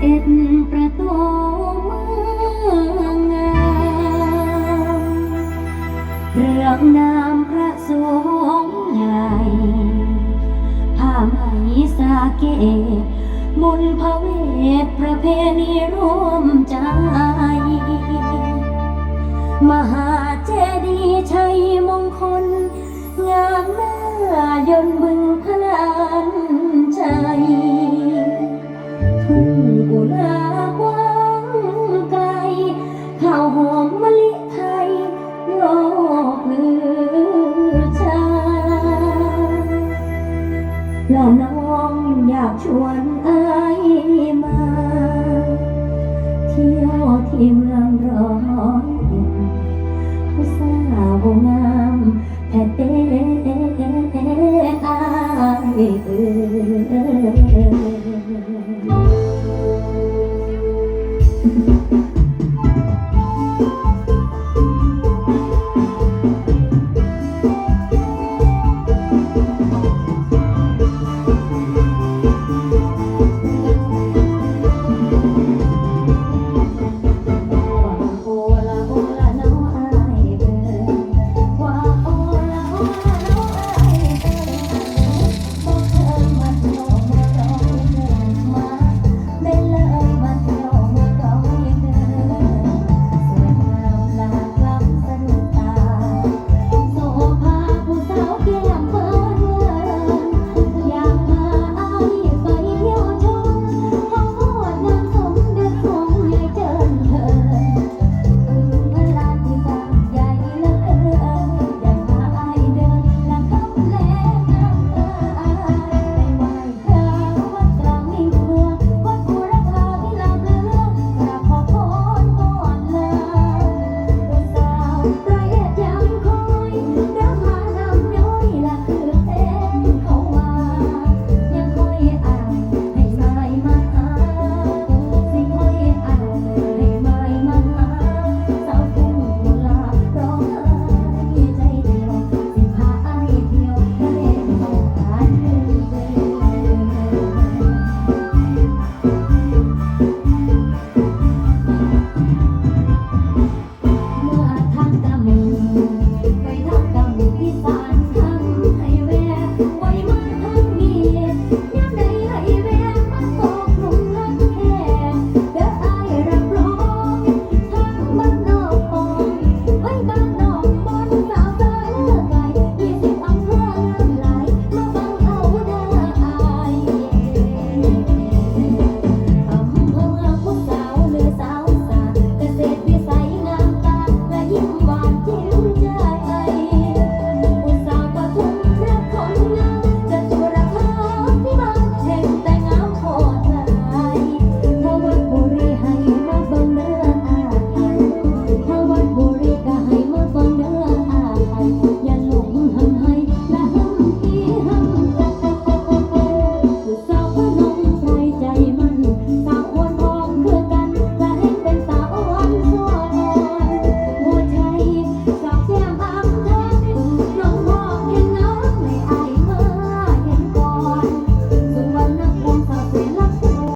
เอ็ดประตูเมืองงามเรื่องนามพระสงฆ์ใหญ่ผ้าไหมสาเกบุญพระเวทประเพณีรวมใจ มหาเจดีย์ชัยมงคล งามหน้ายนบึงพลาน อมมะลิไทยโลกลือชาเราน้องอยากชวนอายมา เที่ยวที่เมืองร้อนผู้สาวงามแต่เต้อายเอ่ย